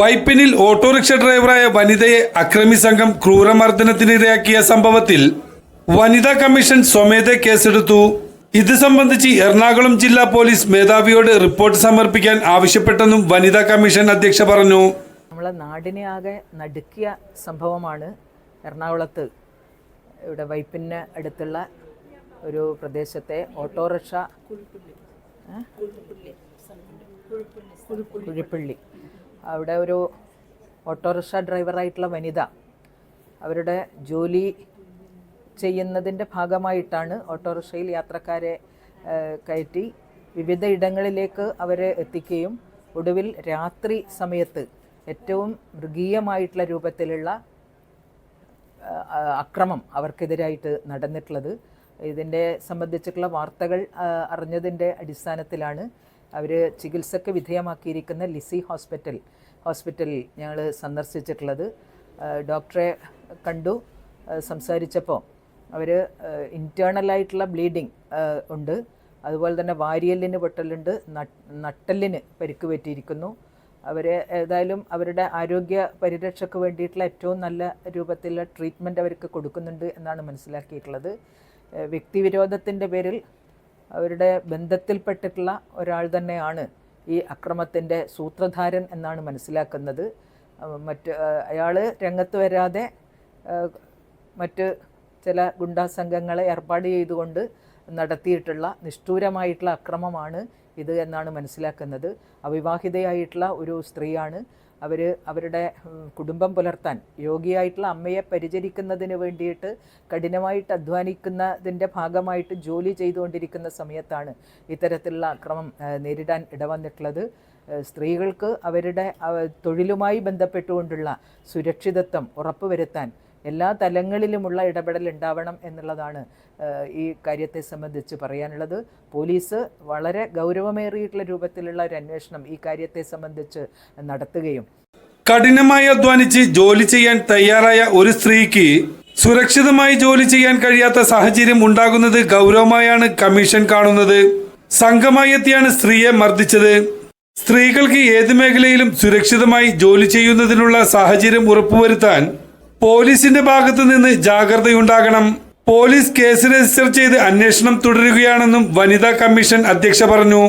വൈപ്പിനിൽ autorickshaw ഡ്രൈവറായ വനിതയെ അക്രമി സംഘം ക്രൂരമർദ്ദനത്തിനിരയാക്കിയ സംഭവത്തിൽ വനിതാ കമ്മീഷൻ സ്വമേധ കേസെടുത്തു. ഇത് സംബന്ധിച്ച് എറണാകുളം ജില്ലാ പോലീസ് മേധാവിയോട് റിപ്പോർട്ട് സമർപ്പിക്കാൻ ആവശ്യപ്പെട്ടെന്നും വനിതാ കമ്മീഷൻ അധ്യക്ഷ പറഞ്ഞു. നമ്മളെ നാടിനെ ആകെ നടുക്കിയ സംഭവമാണ് എറണാകുളത്ത് ഇവിടെ വൈപ്പിന് അടുത്തുള്ള ഒരു പ്രദേശത്തെ ഓട്ടോറിക്ഷ കുഴിപ്പള്ളി. അവിടെ ഒരു ഓട്ടോറിക്ഷ ഡ്രൈവറായിട്ടുള്ള വനിത. അവരുടെ ജോലി ചെയ്യുന്നതിന്റെ ഭാഗമായിട്ടാണ് ഓട്ടോറിക്ഷയിൽ യാത്രക്കാരെ കയറ്റി വിവിധ ഇടങ്ങളിലേക്ക് അവരെ എത്തിക്കുകയും ഒടുവിൽ രാത്രി സമയത്ത് ഏറ്റവും മൃഗീയമായിട്ടുള്ള രൂപത്തിലുള്ള അക്രമം അവർക്കെതിരായിട്ട് നടന്നിട്ടുള്ളത്. ഇതിന്റെ സംബന്ധിച്ചിട്ടുള്ള വാർത്തകൾ അറിഞ്ഞതിന്റെ അടിസ്ഥാനത്തിലാണ് അവർ ചികിത്സക്ക് വിധേയമാക്കിയിരിക്കുന്ന ലിസി ഹോസ്പിറ്റൽ ഹോസ്പിറ്റലിൽ ഞങ്ങൾ സന്ദർശിച്ചിട്ടുള്ളത്. ഡോക്ടറെ കണ്ടു സംസാരിച്ചപ്പോൾ അവർ ഇന്റേർണലായിട്ടുള്ള ബ്ലീഡിങ് ഉണ്ട്. അതുപോലെ തന്നെ വാരിയലിന് പൊട്ടലുണ്ട് നട്ട് നട്ടലിന് പരിക്ക് പറ്റിയിരിക്കുന്നു. അവരെ ഏതായാലും അവരുടെ ആരോഗ്യ പരിരക്ഷയ്ക്ക് വേണ്ടിയിട്ടുള്ള ഏറ്റവും നല്ല രൂപത്തിലുള്ള ട്രീറ്റ്മെന്റ് അവർക്ക് കൊടുക്കുന്നുണ്ട് എന്നാണ് മനസ്സിലാക്കിയിട്ടുള്ളത്. വ്യക്തിവിരോധത്തിന്റെ പേരിൽ അവരുടെ ബന്ധത്തിൽപ്പെട്ടിട്ടുള്ള ഒരാൾ തന്നെയാണ് ഈ അക്രമത്തിന്റെ സൂത്രധാരൻ എന്നാണ് മനസ്സിലാക്കുന്നത്. മറ്റ് അയാൾ രംഗത്ത് വരാതെ മറ്റ് ചില ഗുണ്ടാ സംഘങ്ങളെ ഏർപ്പാട് ചെയ്തുകൊണ്ട് നടത്തിയിട്ടുള്ള നിഷ്ഠൂരമായിട്ടുള്ള അക്രമമാണ് ഇത് എന്നാണ് മനസ്സിലാക്കുന്നത്. അവിവാഹിതയായിട്ടുള്ള ഒരു സ്ത്രീയാണ്. അവർ അവരുടെ കുടുംബം പുലർത്താൻ യോഗിയായിട്ടുള്ള അമ്മയെ പരിചരിക്കുന്നതിന് വേണ്ടിയിട്ട് കഠിനമായിട്ട് അധ്വാനിക്കുന്നതിന്റെ ഭാഗമായിട്ട് ജോലി ചെയ്തുകൊണ്ടിരിക്കുന്ന സമയത്താണ് ഇത്തരത്തിലുള്ള അക്രമം നേരിടാൻ ഇടവന്നിട്ടുള്ളത്. സ്ത്രീകൾക്ക് അവരുടെ തൊഴിലുമായി ബന്ധപ്പെട്ടുകൊണ്ടുള്ള സുരക്ഷിതത്വം ഉറപ്പുവരുത്താൻ എല്ലാ തലങ്ങളിലുമുള്ള ഇടപെടൽ ഉണ്ടാവണം എന്നുള്ളതാണ് ഈ കാര്യത്തെ സംബന്ധിച്ച് പറയാനുള്ളത്. പോലീസ് വളരെ ഗൗരവമേറിയിട്ടുള്ള രൂപത്തിലുള്ള ഒരു അന്വേഷണം ഈ കാര്യത്തെ സംബന്ധിച്ച് നടത്തുകയും. കഠിനമായി അധ്വാനിച്ച് ജോലി ചെയ്യാൻ തയ്യാറായ ഒരു സ്ത്രീക്ക് സുരക്ഷിതമായി ജോലി ചെയ്യാൻ കഴിയാത്ത സാഹചര്യം ഉണ്ടാകുന്നത് ഗൗരവമായാണ് കമ്മീഷൻ കാണുന്നത്. സംഘമായി എത്തിയാണ് സ്ത്രീയെ മർദ്ദിച്ചത്. സ്ത്രീകൾക്ക് ഏത് മേഖലയിലും സുരക്ഷിതമായി ജോലി ചെയ്യുന്നതിനുള്ള സാഹചര്യം ഉറപ്പുവരുത്താൻ പോലീസിന്റെ ഭാഗത്തു നിന്ന് ജാഗ്രതയുണ്ടാകണം. പോലീസ് കേസ് രജിസ്റ്റർ ചെയ്ത് അന്വേഷണം തുടരുകയാണെന്നും വനിതാ കമ്മീഷൻ അധ്യക്ഷ പറഞ്ഞു.